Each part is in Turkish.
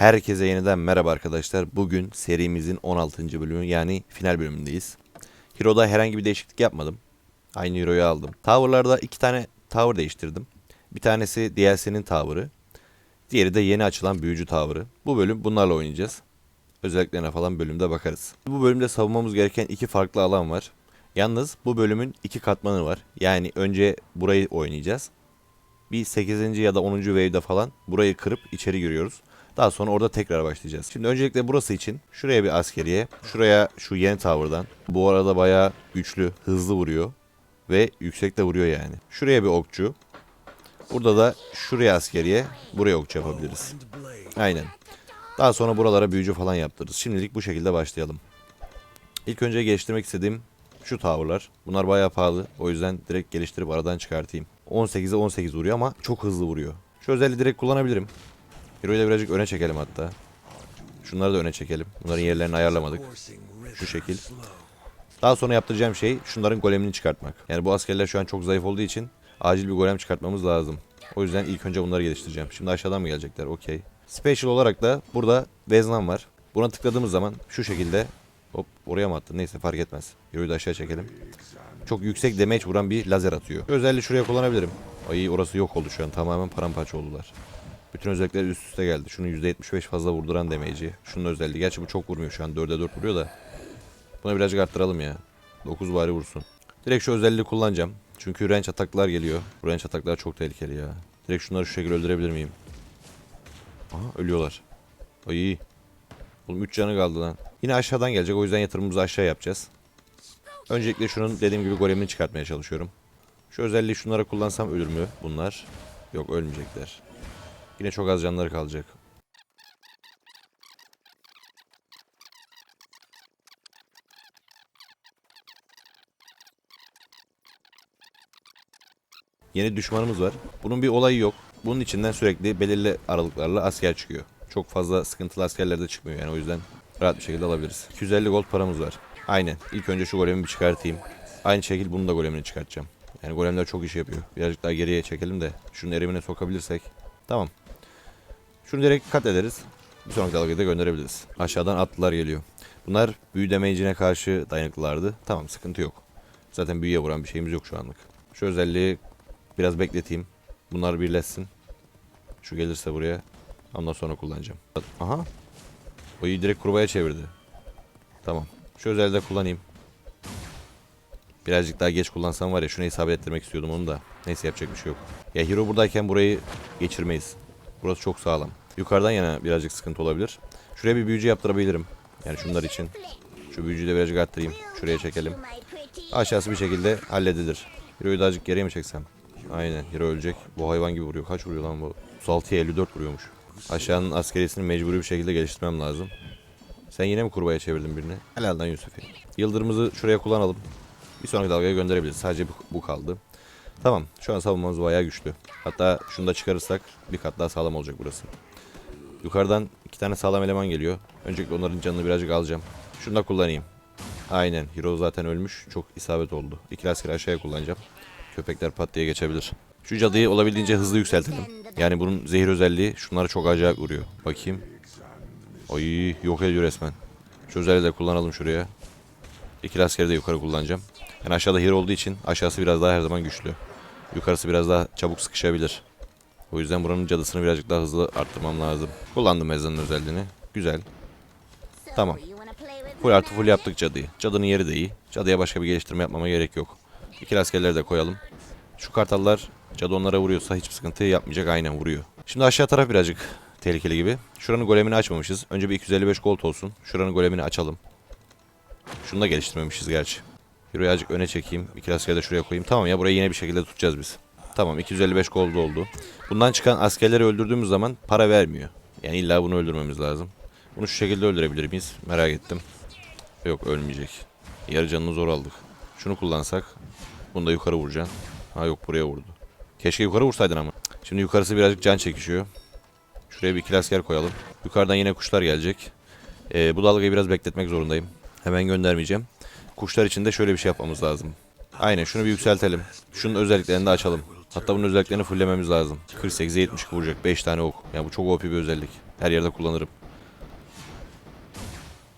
Herkese yeniden merhaba arkadaşlar. Bugün serimizin 16. bölümü yani final bölümündeyiz. Hero'da herhangi bir değişiklik yapmadım. Aynı Hero'yu aldım. Tower'larda iki tane tower değiştirdim. Bir tanesi DLC'nin tower'ı. Diğeri de yeni açılan büyücü tower'ı. Bu bölüm bunlarla oynayacağız. Özelliklerine falan bölümde bakarız. Bu bölümde savunmamız gereken iki farklı alan var. Yalnız bu bölümün iki katmanı var. Yani önce burayı oynayacağız. Bir 8. ya da 10. wave'de falan burayı kırıp içeri giriyoruz. Daha sonra orada tekrar başlayacağız. Şimdi öncelikle burası için şuraya bir askeriye, şuraya şu yeni tower'dan. Bu arada bayağı güçlü, hızlı vuruyor ve yüksek de vuruyor yani. Şuraya bir okçu. Burada da şuraya askeriye, buraya okçu yapabiliriz. Aynen. Daha sonra buralara büyücü falan yaptırırız. Şimdilik bu şekilde başlayalım. İlk önce geliştirmek istediğim şu tower'lar. Bunlar bayağı pahalı. O yüzden direkt geliştirip aradan çıkartayım. 18'e 18 vuruyor ama çok hızlı vuruyor. Şu özelliği direkt kullanabilirim. Hero'yu da birazcık öne çekelim hatta. Şunları da öne çekelim. Bunların yerlerini ayarlamadık. Şu şekil. Daha sonra yaptıracağım şey şunların golemini çıkartmak. Yani bu askerler şu an çok zayıf olduğu için acil bir golem çıkartmamız lazım. O yüzden ilk önce bunları geliştireceğim. Şimdi aşağıdan mı gelecekler? Okey. Special olarak da burada Veznan var. Buna tıkladığımız zaman şu şekilde hop oraya mı attı? Neyse fark etmez. Hero'yu da aşağı çekelim. Çok yüksek damage vuran bir lazer atıyor. Özelliği şuraya kullanabilirim. Ay orası yok oldu şu an. Tamamen paramparça oldular. Bütün özellikler üst üste geldi. Şunun %75 fazla vurduran damage'i. Şunun özelliği. Gerçi bu çok vurmuyor şu an. 4'e 4 vuruyor da. Buna birazcık arttıralım ya. 9 bari vursun. Direkt şu özelliği kullanacağım. Çünkü range ataklar geliyor. Bu range ataklar çok tehlikeli ya. Direkt şunları şu şekilde öldürebilir miyim? Aha ölüyorlar. Ay. Oğlum 3 canı kaldı lan. Yine aşağıdan gelecek. O yüzden yatırımımızı aşağı yapacağız. Öncelikle şunun dediğim gibi golemini çıkartmaya çalışıyorum. Şu özelliği şunlara kullansam ölür mü bunlar? Yok ölmeyecekler. Yine çok az canları kalacak. Yeni düşmanımız var. Bunun bir olayı yok. Bunun içinden sürekli belirli aralıklarla asker çıkıyor. Çok fazla sıkıntılı askerler de çıkmıyor yani o yüzden rahat bir şekilde alabiliriz. 250 gold paramız var. Aynen. İlk önce şu golemi bir çıkartayım. Aynı şekilde bunu da golemini çıkartacağım. Yani golemler çok iş yapıyor. Birazcık daha geriye çekelim de şunun erimine sokabilirsek. Tamam. Şunu direkt kat ederiz. Bir sonraki dalgayı da gönderebiliriz. Aşağıdan atlılar geliyor. Bunlar büyü damage'ine karşı dayanıklılardı. Tamam sıkıntı yok. Zaten büyüye vuran bir şeyimiz yok şu anlık. Şu özelliği biraz bekleteyim. Bunlar birleşsin. Şu gelirse buraya. Ondan sonra kullanacağım. Aha. O iyi direkt kurbağaya çevirdi. Tamam. Şu özelliği de kullanayım. Birazcık daha geç kullansam var ya şunu isabet ettirmek istiyordum onu da. Neyse yapacak bir şey yok. Ya hero buradayken burayı geçirmeyiz. Burası çok sağlam. Yukarıdan yana birazcık sıkıntı olabilir. Şuraya bir büyücü yaptırabilirim. Yani şunlar için. Şu büyücüyü de birazcık arttırayım. Şuraya çekelim. Aşağısı bir şekilde halledilir. Hero'yu da azıcık geriye mi çeksem? Aynen hero ölecek. Bu hayvan gibi vuruyor. Kaç vuruyor lan bu? 36'ya 54 vuruyormuş. Aşağının askeriyesini mecburi bir şekilde geliştirmem lazım. Sen yine mi kurbağaya çevirdin birini? Helalden Yusuf'i. Yıldırımızı şuraya kullanalım. Bir sonraki dalgaya gönderebiliriz. Sadece bu kaldı. Tamam. Şu an savunmamız bayağı güçlü. Hatta şunu da çıkarırsak bir kat daha sağlam olacak burası. Yukarıdan iki tane sağlam eleman geliyor. Öncelikle onların canını birazcık alacağım. Şunu da kullanayım. Aynen. Hero zaten ölmüş. Çok isabet oldu. İki askeri aşağıya kullanacağım. Köpekler pat diye geçebilir. Şu cadıyı olabildiğince hızlı yükseltelim. Yani bunun zehir özelliği şunları çok acayip vuruyor. Bakayım. Ay yok ediyor resmen. Şu özelliği de kullanalım şuraya. İki askeri de yukarı kullanacağım. Yani aşağıda hero olduğu için aşağısı biraz daha her zaman güçlü. Yukarısı biraz daha çabuk sıkışabilir. O yüzden buranın cadısını birazcık daha hızlı arttırmam lazım. Kullandım Ezra'nın özelliğini. Güzel. Tamam. Full artı full yaptık cadıyı. Cadının yeri de iyi. Cadıya başka bir geliştirme yapmama gerek yok. İki askerleri de koyalım. Şu kartallar cadı onlara vuruyorsa hiçbir sıkıntı yapmayacak aynen vuruyor. Şimdi aşağı taraf birazcık tehlikeli gibi. Şuranın golemini açmamışız. Önce bir 255 gold olsun. Şuranın golemini açalım. Şunu da geliştirmemişiz gerçi. Hero'yu azıcık öne çekeyim. İki askeri de şuraya koyayım. Tamam ya burayı yine bir şekilde tutacağız biz. Tamam 255 gold oldu. Bundan çıkan askerleri öldürdüğümüz zaman para vermiyor. Yani illa bunu öldürmemiz lazım. Bunu şu şekilde öldürebilir miyiz? Merak ettim. Yok ölmeyecek. Yarı canını zor aldık. Şunu kullansak. Bunu da yukarı vuracaksın. Ha yok buraya vurdu. Keşke yukarı vursaydın ama. Şimdi yukarısı birazcık can çekişiyor. Şuraya bir iki asker koyalım. Yukarıdan yine kuşlar gelecek. Ee, bu dalgayı biraz bekletmek zorundayım. Hemen göndermeyeceğim. Kuşlar için de şöyle bir şey yapmamız lazım. Aynen şunu bir yükseltelim. Şunun özelliklerini de açalım. Hatta bunun özelliklerini fulllememiz lazım. 48'e 70 vuracak 5 tane ok. Yani bu çok OP bir özellik. Her yerde kullanırım.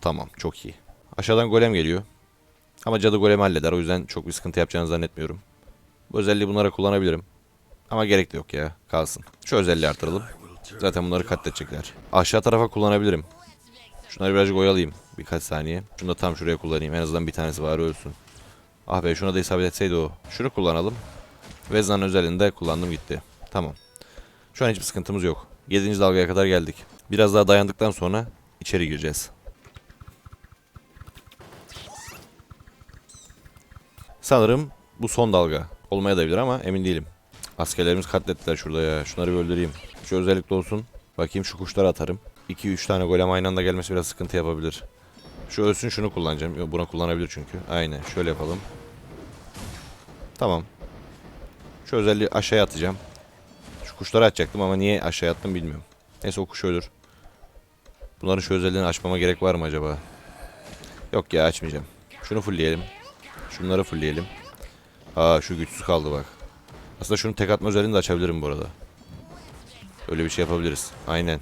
Tamam çok iyi. Aşağıdan golem geliyor. Ama cadı golem halleder. O yüzden çok bir sıkıntı yapacağını zannetmiyorum. Bu özelliği bunlara kullanabilirim. Ama gerek de yok ya. Kalsın. Şu özelliği artıralım. Zaten bunları katledecekler. Aşağı tarafa kullanabilirim. Şunları birazcık oyalayayım. Birkaç saniye. Şunu da tam şuraya kullanayım. En azından bir tanesi var ölsün. Ah be şuna da isabet etseydi o. Şunu kullanalım. Veznan özelliğini de kullandım gitti. Tamam. Şu an hiçbir sıkıntımız yok. 7. dalgaya kadar geldik. Biraz daha dayandıktan sonra içeri gireceğiz. Sanırım bu son dalga. Olmaya da bilir ama emin değilim. Askerlerimiz katlettiler şurada ya. Şunları bir öldüreyim. Şu özellikle olsun. Bakayım şu kuşları atarım. 2-3 tane golem aynı anda gelmesi biraz sıkıntı yapabilir. Şu ölsün şunu kullanacağım. Buna kullanabilir çünkü. Aynen. Şöyle yapalım. Tamam. Şu özelliği aşağıya atacağım. Şu kuşları açacaktım ama niye aşağıya attım bilmiyorum. Neyse o kuş ölür. Bunların şu özelliğini açmama gerek var mı acaba? Yok ya açmayacağım. Şunu fullleyelim. Şunları fullleyelim. Aa şu güçsüz kaldı bak. Aslında şunu tek atma özelliğini de açabilirim bu arada. Öyle bir şey yapabiliriz. Aynen.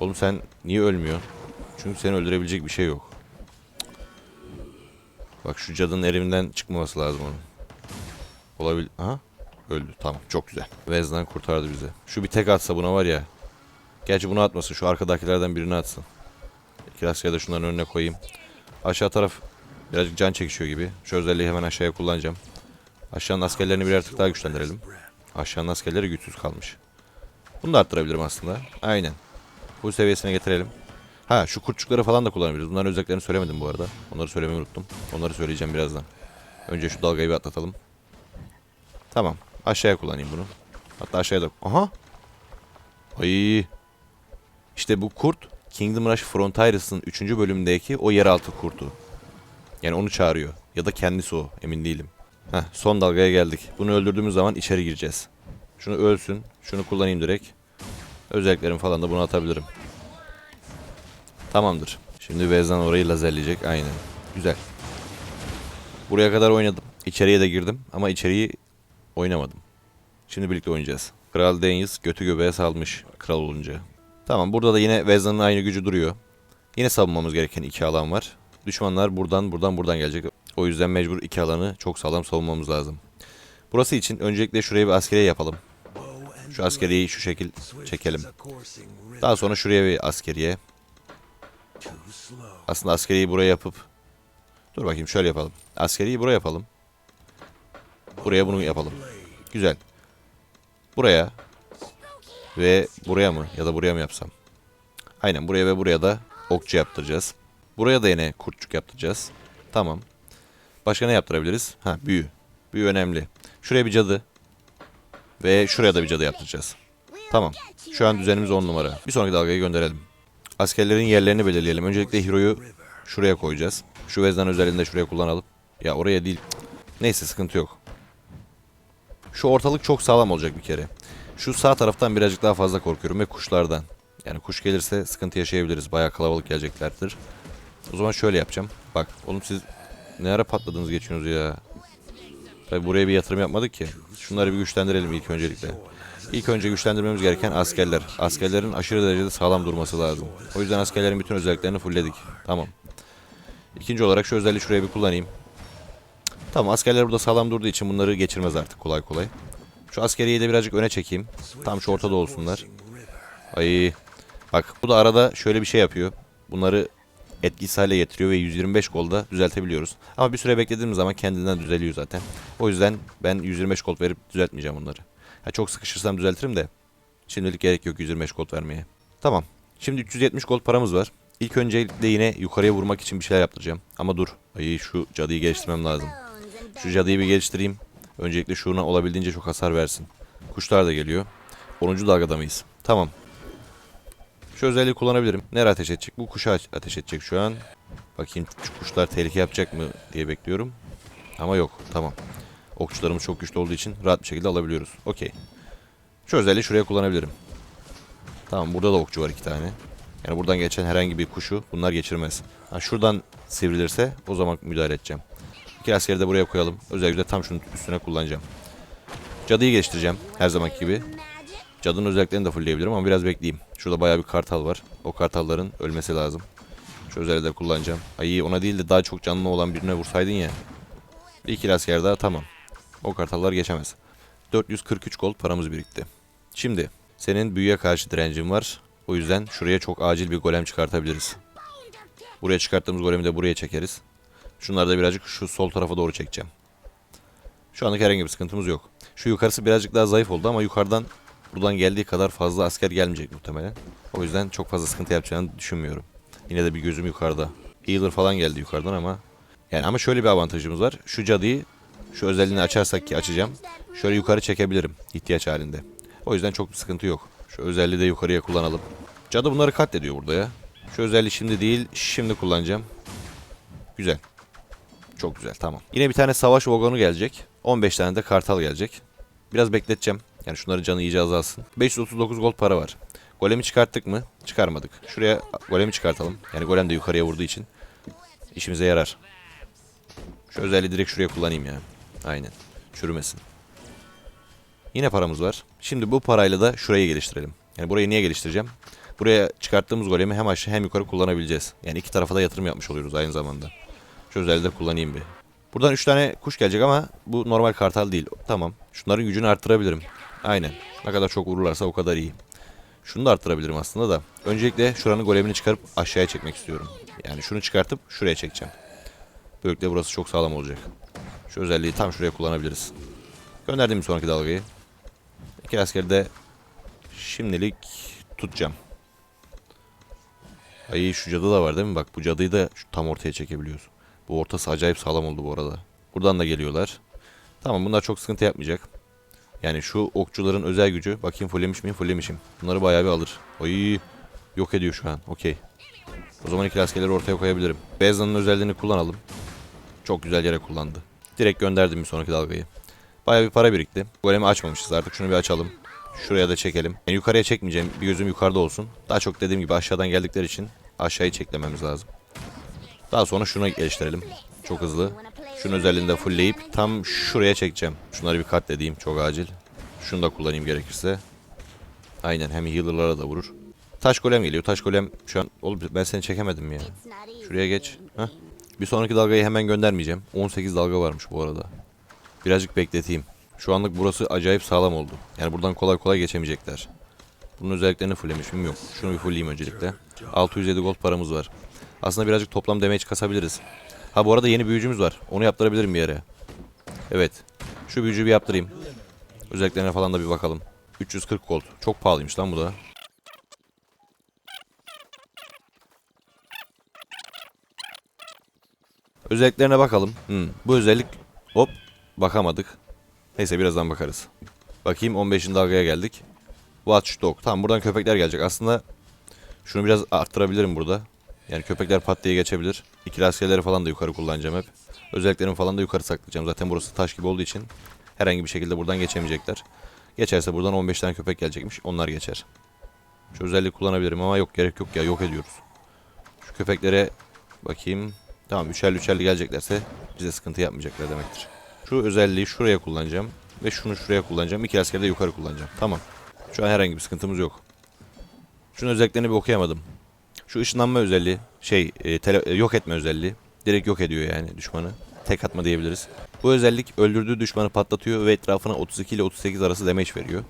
Oğlum sen niye ölmüyorsun? Çünkü seni öldürebilecek bir şey yok. Bak şu cadının evinden çıkmaması lazım onun. Olabil... Aha. Öldü. Tamam. Çok güzel. Vezdan kurtardı bizi. Şu bir tek atsa buna var ya. Gerçi bunu atmasın. Şu arkadakilerden birini atsın. İki askeri de şunların önüne koyayım. Aşağı taraf birazcık can çekişiyor gibi. Şu özelliği hemen aşağıya kullanacağım. Aşağının askerlerini birer tık daha güçlendirelim. Aşağının askerleri güçsüz kalmış. Bunu da arttırabilirim aslında. Aynen. Bu seviyesine getirelim. Ha şu kurtçukları falan da kullanabiliriz. Bunların özelliklerini söylemedim bu arada. Onları söylemeyi unuttum. Onları söyleyeceğim birazdan. Önce şu dalgayı bir atlatalım. Tamam. Aşağıya kullanayım bunu. Hatta aşağıya da... Aha! Ay. İşte bu kurt Kingdom Rush Frontiers'ın 3. bölümündeki o yeraltı kurtu. Yani onu çağırıyor. Ya da kendisi o. Emin değilim. Heh, son dalgaya geldik. Bunu öldürdüğümüz zaman içeri gireceğiz. Şunu ölsün. Şunu kullanayım direkt. Özelliklerim falan da bunu atabilirim. Tamamdır. Şimdi Vezdan orayı lazerleyecek. Aynen. Güzel. Buraya kadar oynadım. İçeriye de girdim ama içeriği oynamadım. Şimdi birlikte oynayacağız. Kral Deniz götü göbeğe salmış kral olunca. Tamam burada da yine Vezdan'ın aynı gücü duruyor. Yine savunmamız gereken iki alan var. Düşmanlar buradan buradan buradan gelecek. O yüzden mecbur iki alanı çok sağlam savunmamız lazım. Burası için öncelikle şuraya bir askeriye yapalım. Şu askeriyeyi şu şekil çekelim. Daha sonra şuraya bir askeriye. Aslında askeriyeyi buraya yapıp Dur bakayım şöyle yapalım. Askeriyi buraya yapalım. Buraya bunu yapalım. Güzel. Buraya ve buraya mı ya da buraya mı yapsam? Aynen buraya ve buraya da okçu yaptıracağız. Buraya da yine kurtçuk yaptıracağız. Tamam. Başka ne yaptırabiliriz? Ha büyü. Büyü önemli. Şuraya bir cadı. Ve şuraya da bir cadı yaptıracağız. Tamam. Şu an düzenimiz 10 numara. Bir sonraki dalgayı gönderelim. Askerlerin yerlerini belirleyelim. Öncelikle Hiro'yu şuraya koyacağız. Şu vezdan özelliğini de şuraya kullanalım. Ya oraya değil. Neyse sıkıntı yok. Şu ortalık çok sağlam olacak bir kere. Şu sağ taraftan birazcık daha fazla korkuyorum ve kuşlardan. Yani kuş gelirse sıkıntı yaşayabiliriz. Bayağı kalabalık geleceklerdir. O zaman şöyle yapacağım. Bak oğlum siz ne ara patladınız geçiyorsunuz ya. Tabi buraya bir yatırım yapmadık ki. Şunları bir güçlendirelim ilk öncelikle. İlk önce güçlendirmemiz gereken askerler. Askerlerin aşırı derecede sağlam durması lazım. O yüzden askerlerin bütün özelliklerini fullledik. Tamam. İkinci olarak şu özelliği şuraya bir kullanayım. Tamam askerler burada sağlam durduğu için bunları geçirmez artık kolay kolay. Şu askeriyeyi de birazcık öne çekeyim. Tam şu ortada olsunlar. Ay. Bak bu da arada şöyle bir şey yapıyor. Bunları etkisiz hale getiriyor ve 125 golda düzeltebiliyoruz. Ama bir süre beklediğimiz zaman kendinden düzeliyor zaten. O yüzden ben 125 gold verip düzeltmeyeceğim bunları. Ha, çok sıkışırsam düzeltirim de. Şimdilik gerek yok 125 gold vermeye. Tamam. Şimdi 370 gold paramız var. İlk öncelikle yine yukarıya vurmak için bir şeyler yaptıracağım. Ama dur. Ay şu cadıyı geliştirmem lazım. Şu cadıyı bir geliştireyim. Öncelikle şuna olabildiğince çok hasar versin. Kuşlar da geliyor. 10. dalgada mıyız? Tamam. Şu özelliği kullanabilirim. Nereye ateş edecek? Bu kuşa ateş edecek şu an. Bakayım şu kuşlar tehlike yapacak mı diye bekliyorum. Ama yok. Tamam. Okçularımız çok güçlü olduğu için rahat bir şekilde alabiliyoruz. Okey. Şu özelliği şuraya kullanabilirim. Tamam burada da okçu var iki tane. Yani buradan geçen herhangi bir kuşu bunlar geçirmez. Ha, şuradan sivrilirse o zaman müdahale edeceğim. İki askeri de buraya koyalım. Özellikle tam şunun üstüne kullanacağım. Cadıyı geliştireceğim her zamanki gibi. Cadının özelliklerini de fullleyebilirim ama biraz bekleyeyim. Şurada bayağı bir kartal var. O kartalların ölmesi lazım. Şu özelliği de kullanacağım. Ay ona değil de daha çok canlı olan birine vursaydın ya. Bir iki asker daha tamam. O kartallar geçemez. 443 gold paramız birikti. Şimdi senin büyüye karşı direncin var. O yüzden şuraya çok acil bir golem çıkartabiliriz. Buraya çıkarttığımız golemi de buraya çekeriz. Şunları da birazcık şu sol tarafa doğru çekeceğim. Şu anlık herhangi bir sıkıntımız yok. Şu yukarısı birazcık daha zayıf oldu ama yukarıdan buradan geldiği kadar fazla asker gelmeyecek muhtemelen. O yüzden çok fazla sıkıntı yapacağını düşünmüyorum. Yine de bir gözüm yukarıda. Healer falan geldi yukarıdan ama yani ama şöyle bir avantajımız var. Şu cadıyı şu özelliğini açarsak ki açacağım. Şöyle yukarı çekebilirim ihtiyaç halinde. O yüzden çok bir sıkıntı yok. Şu özelliği de yukarıya kullanalım. Cadı bunları katlediyor burada ya. Şu özelliği şimdi değil, şimdi kullanacağım. Güzel. Çok güzel, tamam. Yine bir tane savaş vagonu gelecek. 15 tane de kartal gelecek. Biraz bekleteceğim. Yani şunların canı iyice azalsın. 539 gold para var. Golemi çıkarttık mı? Çıkarmadık. Şuraya golemi çıkartalım. Yani golem de yukarıya vurduğu için işimize yarar. Şu özelliği direkt şuraya kullanayım ya. Aynen. Çürümesin. Yine paramız var. Şimdi bu parayla da şurayı geliştirelim. Yani burayı niye geliştireceğim? Buraya çıkarttığımız golemi hem aşağı hem yukarı kullanabileceğiz. Yani iki tarafa da yatırım yapmış oluyoruz aynı zamanda. Şu özelliği de kullanayım bir. Buradan 3 tane kuş gelecek ama bu normal kartal değil. Tamam. Şunların gücünü arttırabilirim. Aynen. Ne kadar çok vururlarsa o kadar iyi. Şunu da arttırabilirim aslında da. Öncelikle şuranın golemini çıkarıp aşağıya çekmek istiyorum. Yani şunu çıkartıp şuraya çekeceğim. Böylelikle burası çok sağlam olacak. Şu özelliği tam şuraya kullanabiliriz. Gönderdim bir sonraki dalgayı. İki askeri de şimdilik tutacağım. Ay şu cadı da var değil mi? Bak bu cadıyı da tam ortaya çekebiliyoruz. Bu ortası acayip sağlam oldu bu arada. Buradan da geliyorlar. Tamam bunlar çok sıkıntı yapmayacak. Yani şu okçuların özel gücü. Bakayım fullemiş miyim? Fullemişim. Bunları bayağı bir alır. Ay yok ediyor şu an. Okey. O zaman iki askerleri ortaya koyabilirim. Beyazlı'nın özelliğini kullanalım. Çok güzel yere kullandı. Direkt gönderdim bir sonraki dalgayı. Bayağı bir para birikti. Golemi açmamışız artık şunu bir açalım. Şuraya da çekelim. Yani yukarıya çekmeyeceğim. Bir gözüm yukarıda olsun. Daha çok dediğim gibi aşağıdan geldikleri için aşağıyı çeklememiz lazım. Daha sonra şunu geliştirelim. Çok hızlı. Şunun özelliğini de fullleyip tam şuraya çekeceğim. Şunları bir katledeyim çok acil. Şunu da kullanayım gerekirse. Aynen hem healer'lara da vurur. Taş golem geliyor. Taş golem şu an... Oğlum ben seni çekemedim ya. Şuraya geç. Heh. Bir sonraki dalgayı hemen göndermeyeceğim. 18 dalga varmış bu arada. Birazcık bekleteyim. Şu anlık burası acayip sağlam oldu. Yani buradan kolay kolay geçemeyecekler. Bunun özelliklerini fulllemiş miyim? Yok. Şunu bir fullleyeyim öncelikle. 607 gold paramız var. Aslında birazcık toplam damage kasabiliriz. Ha bu arada yeni büyücümüz var. Onu yaptırabilirim bir yere. Evet. Şu büyücüyü bir yaptırayım. Özelliklerine falan da bir bakalım. 340 gold. Çok pahalıymış lan bu da. Özelliklerine bakalım. Hmm, bu özellik hop bakamadık. Neyse birazdan bakarız. Bakayım 15. dalgaya geldik. Watch dog. Tamam buradan köpekler gelecek. Aslında şunu biraz arttırabilirim burada. Yani köpekler pat diye geçebilir. İkili askerleri falan da yukarı kullanacağım hep. Özelliklerimi falan da yukarı saklayacağım. Zaten burası taş gibi olduğu için herhangi bir şekilde buradan geçemeyecekler. Geçerse buradan 15 tane köpek gelecekmiş. Onlar geçer. Şu özelliği kullanabilirim ama yok gerek yok ya yok ediyoruz. Şu köpeklere bakayım. Tamam üçerli üçerli geleceklerse bize sıkıntı yapmayacaklar demektir. Şu özelliği şuraya kullanacağım. Ve şunu şuraya kullanacağım. İki askeri de yukarı kullanacağım. Tamam. Şu an herhangi bir sıkıntımız yok. Şunun özelliklerini bir okuyamadım. Şu ışınlanma özelliği, şey e, tele- e, yok etme özelliği. Direkt yok ediyor yani düşmanı. Tek atma diyebiliriz. Bu özellik öldürdüğü düşmanı patlatıyor ve etrafına 32 ile 38 arası damage veriyor.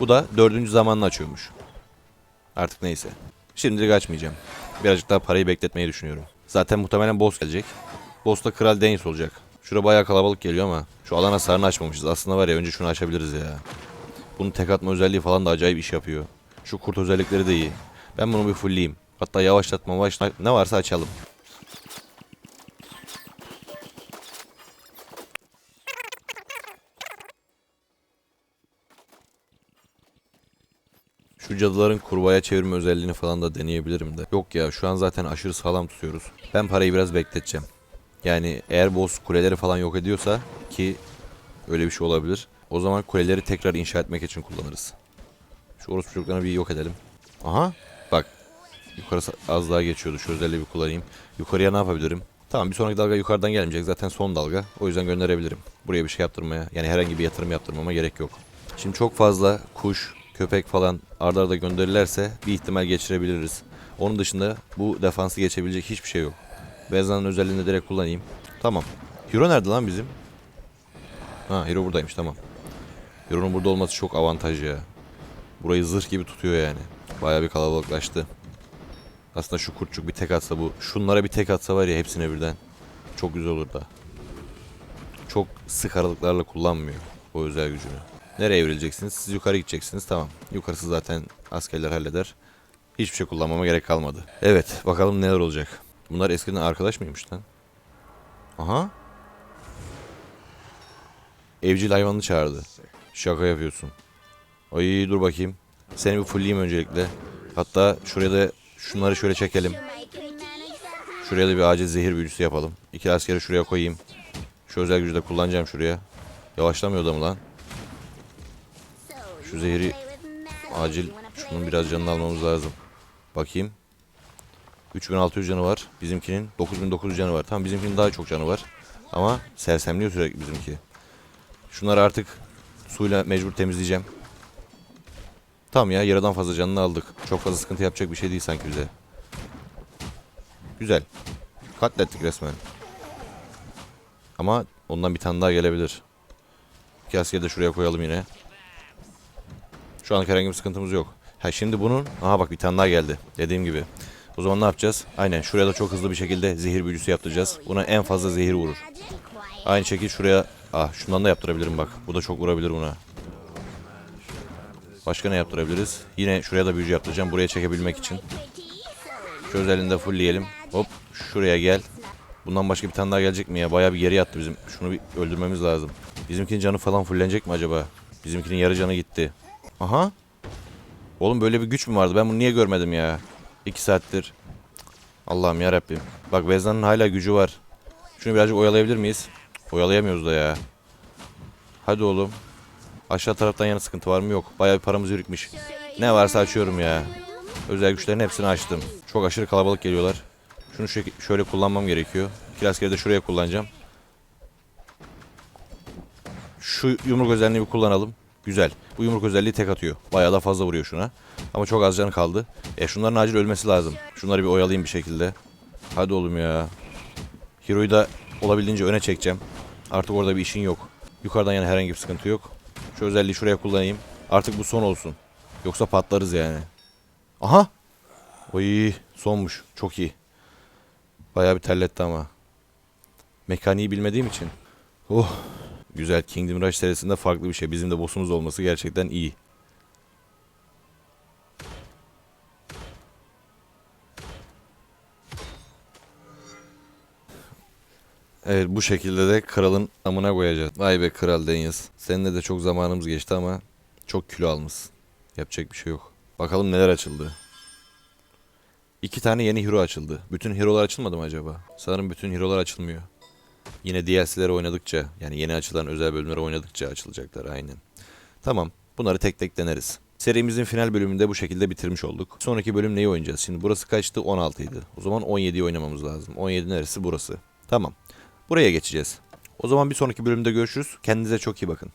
Bu da dördüncü zamanla açıyormuş. Artık neyse. Şimdilik açmayacağım. Birazcık daha parayı bekletmeyi düşünüyorum. Zaten muhtemelen boss gelecek. Boss da Kral Deniz olacak. Şura bayağı kalabalık geliyor ama şu alan hasarını açmamışız. Aslında var ya önce şunu açabiliriz ya. Bunun tek atma özelliği falan da acayip iş yapıyor. Şu kurt özellikleri de iyi. Ben bunu bir fullleyeyim. Hatta yavaşlatma yavaşlatma ne varsa açalım. Şu cadıların kurbağaya çevirme özelliğini falan da deneyebilirim de. Yok ya şu an zaten aşırı sağlam tutuyoruz. Ben parayı biraz bekleteceğim. Yani eğer boss kuleleri falan yok ediyorsa ki öyle bir şey olabilir. O zaman kuleleri tekrar inşa etmek için kullanırız. Şu orospu çocuklarını bir yok edelim. Aha yukarısı az daha geçiyordu. Şu bir kullanayım. Yukarıya ne yapabilirim? Tamam bir sonraki dalga yukarıdan gelmeyecek. Zaten son dalga. O yüzden gönderebilirim. Buraya bir şey yaptırmaya yani herhangi bir yatırım yaptırmama gerek yok. Şimdi çok fazla kuş, köpek falan ardarda arda gönderirlerse bir ihtimal geçirebiliriz. Onun dışında bu defansı geçebilecek hiçbir şey yok. Vezan'ın özelliğini direkt kullanayım. Tamam. Hero nerede lan bizim? Ha Hero buradaymış tamam. Hero'nun burada olması çok avantaj ya. Burayı zırh gibi tutuyor yani. Bayağı bir kalabalıklaştı. Aslında şu kurtçuk bir tek atsa bu. Şunlara bir tek atsa var ya hepsine birden. Çok güzel olur da. Çok sık aralıklarla kullanmıyor o özel gücünü. Nereye evrileceksiniz? Siz yukarı gideceksiniz. Tamam. Yukarısı zaten askerler halleder. Hiçbir şey kullanmama gerek kalmadı. Evet. Bakalım neler olacak. Bunlar eskiden arkadaş mıymış lan? Aha. Evcil hayvanını çağırdı. Şaka yapıyorsun. Ay dur bakayım. Seni bir fullleyeyim öncelikle. Hatta şuraya da şunları şöyle çekelim. Şuraya da bir acil zehir büyücüsü yapalım. İki askeri şuraya koyayım. Şu özel gücü de kullanacağım şuraya. Yavaşlamıyor da lan? Şu zehri acil şunun biraz canını almamız lazım. Bakayım. 3600 canı var. Bizimkinin 9900 canı var. Tamam bizimkinin daha çok canı var. Ama sersemliyor sürekli bizimki. Şunları artık suyla mecbur temizleyeceğim. Tamam ya yarıdan fazla canını aldık. Çok fazla sıkıntı yapacak bir şey değil sanki bize. Güzel. Katlettik resmen. Ama ondan bir tane daha gelebilir. İki askeri de şuraya koyalım yine. Şu an herhangi bir sıkıntımız yok. Ha şimdi bunun... Aha bak bir tane daha geldi. Dediğim gibi. O zaman ne yapacağız? Aynen şuraya da çok hızlı bir şekilde zehir büyücüsü yaptıracağız. Buna en fazla zehir vurur. Aynı şekilde şuraya... Ah şundan da yaptırabilirim bak. Bu da çok vurabilir buna. Başka ne yaptırabiliriz? Yine şuraya da büyücü yaptıracağım. Buraya çekebilmek için. Şu özelliğini de fullleyelim. Hop şuraya gel. Bundan başka bir tane daha gelecek mi ya? Bayağı bir geri yattı bizim. Şunu bir öldürmemiz lazım. Bizimkinin canı falan fullenecek mi acaba? Bizimkinin yarı canı gitti. Aha. Oğlum böyle bir güç mü vardı? Ben bunu niye görmedim ya? İki saattir. Allah'ım ya Rabbim. Bak Vezdan'ın hala gücü var. Şunu birazcık oyalayabilir miyiz? Oyalayamıyoruz da ya. Hadi oğlum. Aşağı taraftan yana sıkıntı var mı? Yok. Bayağı bir paramız birikmiş. Ne varsa açıyorum ya. Özel güçlerin hepsini açtım. Çok aşırı kalabalık geliyorlar. Şunu şu- şöyle kullanmam gerekiyor. İki askeri de şuraya kullanacağım. Şu yumruk özelliğini bir kullanalım. Güzel. Bu yumruk özelliği tek atıyor. Bayağı da fazla vuruyor şuna. Ama çok az canı kaldı. E şunların acil ölmesi lazım. Şunları bir oyalayayım bir şekilde. Hadi oğlum ya. Hero'yu da olabildiğince öne çekeceğim. Artık orada bir işin yok. Yukarıdan yani herhangi bir sıkıntı yok. Şu özelliği şuraya kullanayım. Artık bu son olsun. Yoksa patlarız yani. Aha. Oy sonmuş. Çok iyi. Bayağı bir terletti ama. Mekaniği bilmediğim için. Oh. Güzel. Kingdom Rush serisinde farklı bir şey. Bizim de boss'umuz olması gerçekten iyi. Evet bu şekilde de kralın amına koyacağız. Vay be kral Deniz. Seninle de çok zamanımız geçti ama çok kilo almışsın. Yapacak bir şey yok. Bakalım neler açıldı. İki tane yeni hero açıldı. Bütün hero'lar açılmadı mı acaba? Sanırım bütün hero'lar açılmıyor. Yine DLC'leri oynadıkça yani yeni açılan özel bölümleri oynadıkça açılacaklar aynen. Tamam bunları tek tek deneriz. Serimizin final bölümünde bu şekilde bitirmiş olduk. Sonraki bölüm neyi oynayacağız? Şimdi burası kaçtı? 16 idi. O zaman 17'yi oynamamız lazım. 17 neresi? Burası. Tamam. Buraya geçeceğiz. O zaman bir sonraki bölümde görüşürüz. Kendinize çok iyi bakın.